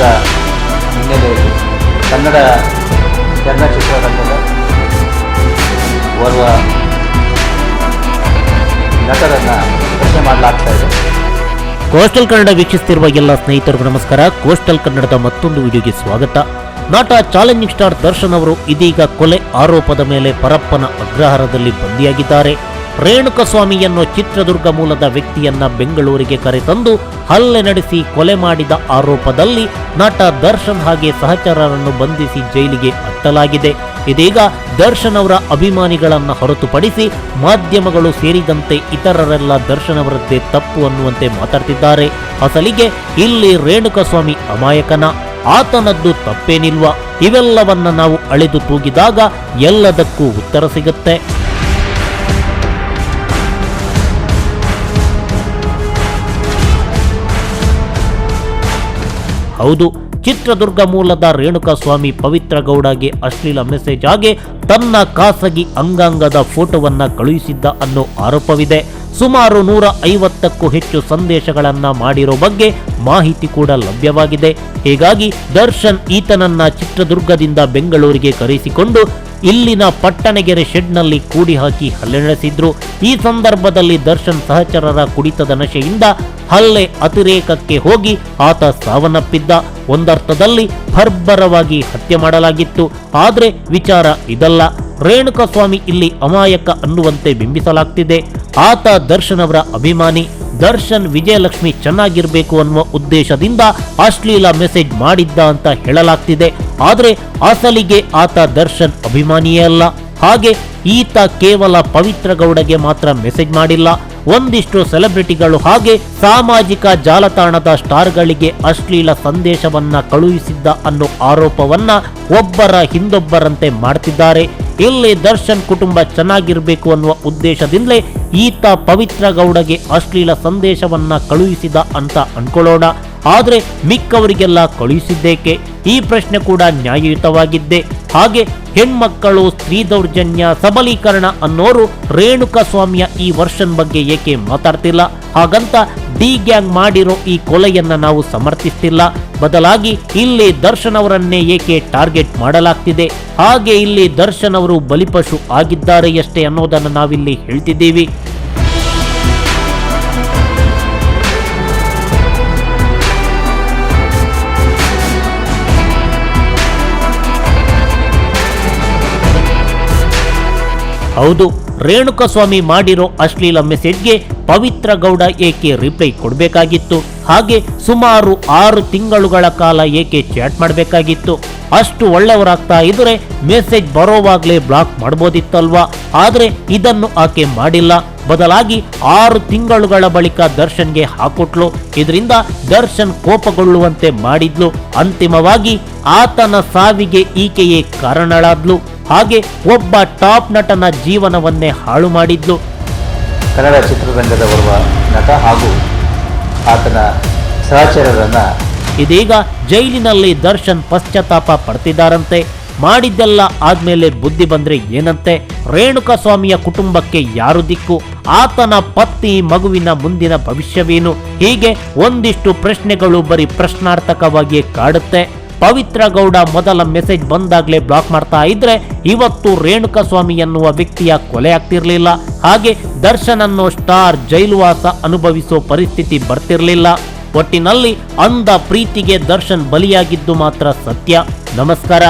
ದಿನದ ಹಿನ್ನೆಲೆಯಲ್ಲಿ ಕನ್ನಡ ಚಲನಚಿತ್ರರಂಗದ ಓರ್ವ ನಟರನ್ನು ಪ್ರಶ್ನೆ ಮಾಡಲಾಗ್ತಾ ಇದೆ. ಕೋಸ್ಟಲ್ ಕನ್ನಡ ವೀಕ್ಷಿಸುತ್ತಿರುವ ಎಲ್ಲ ಸ್ನೇಹಿತರಿಗೂ ನಮಸ್ಕಾರ. ಕೋಸ್ಟಲ್ ಕನ್ನಡದ ಮತ್ತೊಂದು ವಿಡಿಯೋಗೆ ಸ್ವಾಗತ. ನಟ ಚಾಲೆಂಜಿಂಗ್ ಸ್ಟಾರ್ ದರ್ಶನ್ ಅವರು ಇದೀಗ ಕೊಲೆ ಆರೋಪದ ಮೇಲೆ ಪರಪ್ಪನ ಅಗ್ರಹಾರದಲ್ಲಿ ಬಂದಿಯಾಗಿದ್ದಾರೆ. ರೇಣುಕಸ್ವಾಮಿ ಸ್ವಾಮಿಯನ್ನು ಚಿತ್ರದುರ್ಗ ಮೂಲದ ವ್ಯಕ್ತಿಯನ್ನ ಬೆಂಗಳೂರಿಗೆ ಕರೆತಂದು ಹಲ್ಲೆ ನಡೆಸಿ ಕೊಲೆ ಮಾಡಿದ ಆರೋಪದಲ್ಲಿ ನಟ ದರ್ಶನ್ ಹಾಗೆ ಸಹಚರರನ್ನು ಬಂಧಿಸಿ ಜೈಲಿಗೆ ಅಟ್ಟಲಾಗಿದೆ ಇದೀಗ ದರ್ಶನ್ ಅವರ ಅಭಿಮಾನಿಗಳನ್ನು ಹೊರತುಪಡಿಸಿ ಮಾಧ್ಯಮಗಳು ಸೇರಿದಂತೆ ಇತರರೆಲ್ಲ ದರ್ಶನ್ ಅವರದ್ದೇ ತಪ್ಪು ಅನ್ನುವಂತೆ ಮಾತಾಡ್ತಿದ್ದಾರೆ. ಅಸಲಿಗೆ ಇಲ್ಲಿ ರೇಣುಕಸ್ವಾಮಿ ಅಮಾಯಕನ, ಆತನದ್ದು ತಪ್ಪೇನಿಲ್ವಾ? ಇವೆಲ್ಲವನ್ನ ನಾವು ಅಳೆದು ತೂಗಿದಾಗ ಎಲ್ಲದಕ್ಕೂ ಉತ್ತರ ಸಿಗುತ್ತೆ. ಹೌದು, ಚಿತ್ರದುರ್ಗ ಮೂಲದ ರೇಣುಕಸ್ವಾಮಿ ಪವಿತ್ರ ಗೌಡಗೆ ಅಶ್ಲೀಲ ಮೆಸೇಜ್ ಆಗಿ ತನ್ನ ಖಾಸಗಿ ಅಂಗಾಂಗದ ಫೋಟೋವನ್ನ ಕಳುಹಿಸಿದ್ದ ಅನ್ನೋ ಆರೋಪವಿದೆ. ಸುಮಾರು ನೂರ ಐವತ್ತಕ್ಕೂ ಹೆಚ್ಚು ಸಂದೇಶಗಳನ್ನ ಮಾಡಿರೋ ಬಗ್ಗೆ ಮಾಹಿತಿ ಕೂಡ ಲಭ್ಯವಾಗಿದೆ. ಹೀಗಾಗಿ ದರ್ಶನ್ ಈತನನ್ನ ಚಿತ್ರದುರ್ಗದಿಂದ ಬೆಂಗಳೂರಿಗೆ ಕರೆಸಿಕೊಂಡು ಇಲ್ಲಿನ ಪಟ್ಟಣಗೆರೆ ಶೆಡ್ನಲ್ಲಿ ಕೂಡಿ ಹಾಕಿ ಹಲ್ಲೆ ನಡೆಸಿದ್ರು ಈ ಸಂದರ್ಭದಲ್ಲಿ ದರ್ಶನ್ ಸಹಚರರ ಕುಡಿತದ ನಶೆಯಿಂದ ಹಲ್ಲೆ ಅತಿರೇಕಕ್ಕೆ ಹೋಗಿ ಆತ ಸಾವನ್ನಪ್ಪಿದ್ದ. ಒಂದರ್ಥದಲ್ಲಿ ಭರ್ಬರವಾಗಿ ಹತ್ಯೆ ಮಾಡಲಾಗಿತ್ತು. ಆದರೆ ವಿಚಾರ ಇದಲ್ಲ. ರೇಣುಕಸ್ವಾಮಿ ಇಲ್ಲಿ ಅಮಾಯಕ ಅನ್ನುವಂತೆ ಬಿಂಬಿಸಲಾಗ್ತಿದೆ. ಆತ ದರ್ಶನ್ ಅವರ ಅಭಿಮಾನಿ. ದರ್ಶನ್ ವಿಜಯಲಕ್ಷ್ಮಿ ಚೆನ್ನಾಗಿರಬೇಕು ಅನ್ನುವ ಉದ್ದೇಶದಿಂದ ಅಶ್ಲೀಲ ಮೆಸೇಜ್ ಮಾಡಿದ್ದ ಅಂತ ಹೇಳಲಾಗ್ತಿದೆ. ಆದರೆ ಅಸಲಿಗೆ ಆತ ದರ್ಶನ್ ಅಭಿಮಾನಿಯೇ ಅಲ್ಲ. ಹಾಗೆ ಈತ ಕೇವಲ ಪವಿತ್ರ ಗೌಡಗೆ ಮಾತ್ರ ಮೆಸೇಜ್ ಮಾಡಿಲ್ಲ. ಒಂದಿಷ್ಟು ಸೆಲೆಬ್ರಿಟಿಗಳು ಹಾಗೆ ಸಾಮಾಜಿಕ ಜಾಲತಾಣದ ಸ್ಟಾರ್ಗಳಿಗೆ ಅಶ್ಲೀಲ ಸಂದೇಶವನ್ನ ಕಳುಹಿಸಿದ್ದ ಅನ್ನೋ ಆರೋಪವನ್ನ ಒಬ್ಬರ ಹಿಂದೊಬ್ಬರಂತೆ ಮಾಡ್ತಿದ್ದಾರೆ. ಇಲ್ಲಿ ದರ್ಶನ್ ಕುಟುಂಬ ಚೆನ್ನಾಗಿರಬೇಕು ಅನ್ನುವ ಉದ್ದೇಶದಿಂದಲೇ ಈತ ಪವಿತ್ರ ಗೌಡಗೆ ಅಶ್ಲೀಲ ಸಂದೇಶವನ್ನ ಕಳುಹಿಸಿದ ಅಂತ ಅನ್ಕೊಳ್ಳೋಣ. ಆದ್ರೆ ಮಿಕ್ಕವರಿಗೆಲ್ಲ ಕಳುಹಿಸಿದ್ದೇಕೆ? ಈ ಪ್ರಶ್ನೆ ಕೂಡ ನ್ಯಾಯಯುತವಾಗಿದ್ದೆ. ಹಾಗೆ ಹೆಣ್ಮಕ್ಕಳು ಸ್ತ್ರೀ ದೌರ್ಜನ್ಯ, ಸಬಲೀಕರಣ ಅನ್ನೋರು ರೇಣುಕಾ ಸ್ವಾಮಿಯ ಈ ವರ್ಷನ್ ಬಗ್ಗೆ ಏಕೆ ಮಾತಾಡ್ತಿಲ್ಲ? ಹಾಗಂತ ಡಿ ಗ್ಯಾಂಗ್ ಮಾಡಿರೋ ಈ ಕೊಲೆಯನ್ನ ನಾವು ಸಮರ್ಥಿಸ್ತಿಲ್ಲ. ಬದಲಾಗಿ ಇಲ್ಲಿ ದರ್ಶನ್ ಅವರನ್ನೇ ಏಕೆ ಟಾರ್ಗೆಟ್ ಮಾಡಲಾಗ್ತಿದೆ? ಹಾಗೆ ಇಲ್ಲಿ ದರ್ಶನ್ ಅವರು ಬಲಿಪಶು ಆಗಿದ್ದಾರೆಯಷ್ಟೇ ಅನ್ನೋದನ್ನು ನಾವಿಲ್ಲಿ ಹೇಳ್ತಿದ್ದೀವಿ. ಹೌದು, ರೇಣುಕಸ್ವಾಮಿ ಮಾಡಿರೋ ಅಶ್ಲೀಲ ಮೆಸೇಜ್ಗೆ ಪವಿತ್ರ ಗೌಡ ಏಕೆ ರಿಪ್ಲೈ ಕೊಡಬೇಕಾಗಿತ್ತು? ಹಾಗೆ ಸುಮಾರು ಆರು ತಿಂಗಳುಗಳ ಕಾಲ ಏಕೆ ಚಾಟ್ ಮಾಡಬೇಕಾಗಿತ್ತು? ಅಷ್ಟು ಒಳ್ಳೆಯವರಾಗ್ತಾ ಇದ್ರೆ ಮೆಸೇಜ್ ಬರೋವಾಗಲೇ ಬ್ಲಾಕ್ ಮಾಡ್ಬೋದಿತ್ತಲ್ವಾ? ಆದರೆ ಇದನ್ನು ಆಕೆ ಮಾಡಿಲ್ಲ. ಬದಲಾಗಿ ಆರು ತಿಂಗಳುಗಳ ಬಳಿಕ ದರ್ಶನ್ಗೆ ಹಾಕೊಟ್ಲು. ಇದರಿಂದ ದರ್ಶನ್ ಕೋಪಗೊಳ್ಳುವಂತೆ ಮಾಡಿದ್ಲು. ಅಂತಿಮವಾಗಿ ಆತನ ಸಾವಿಗೆ ಈಕೆಯೇ ಕಾರಣಳಾದ್ಲು. ಹಾಗೆ ಒಬ್ಬ ಟಾಪ್ ನಟನ ಜೀವನವನ್ನೇ ಹಾಳು ಮಾಡಿದ್ಲು. ಕನ್ನಡ ಚಿತ್ರರಂಗದ ಓರ್ವ ನಟ ಹಾಗೂ ಆತನ ಸಹಚರರನ್ನ ಇದೀಗ ಜೈಲಿನಲ್ಲಿ ದರ್ಶನ್ ಪಶ್ಚಾತ್ತಾಪ ಪಡ್ತಿದ್ದಾರಂತೆ. ಮಾಡಿದ್ದೆಲ್ಲ ಆದ್ಮೇಲೆ ಬುದ್ಧಿ ಬಂದ್ರೆ ಏನಂತೆ? ರೇಣುಕಾ ಸ್ವಾಮಿಯ ಕುಟುಂಬಕ್ಕೆ ಯಾರು ದಿಕ್ಕು? ಆತನ ಪತ್ನಿ ಮಗುವಿನ ಮುಂದಿನ ಭವಿಷ್ಯವೇನು? ಹೀಗೆ ಒಂದಿಷ್ಟು ಪ್ರಶ್ನೆಗಳು ಬರೀ ಪ್ರಶ್ನಾರ್ಥಕವಾಗಿಯೇ ಕಾಡುತ್ತೆ. ಪವಿತ್ರ ಗೌಡ ಮೊದಲ ಮೆಸೇಜ್ ಬಂದಾಗಲೇ ಬ್ಲಾಕ್ ಮಾಡ್ತಾ ಇದ್ರೆ ಇವತ್ತು ರೇಣುಕಾಸ್ವಾಮಿ ಎನ್ನುವ ವ್ಯಕ್ತಿಯ ಕೊಲೆ ಆಗ್ತಿರ್ಲಿಲ್ಲ. ಹಾಗೆ ದರ್ಶನ್ ಅನ್ನೋ ಸ್ಟಾರ್ ಜೈಲುವಾಸ ಅನುಭವಿಸೋ ಪರಿಸ್ಥಿತಿ ಬರ್ತಿರ್ಲಿಲ್ಲ. ಒಟ್ಟಿನಲ್ಲಿ ಅಂದ ಪ್ರೀತಿಗೆ ದರ್ಶನ್ ಬಲಿಯಾಗಿದ್ದು ಮಾತ್ರ ಸತ್ಯ. ನಮಸ್ಕಾರ.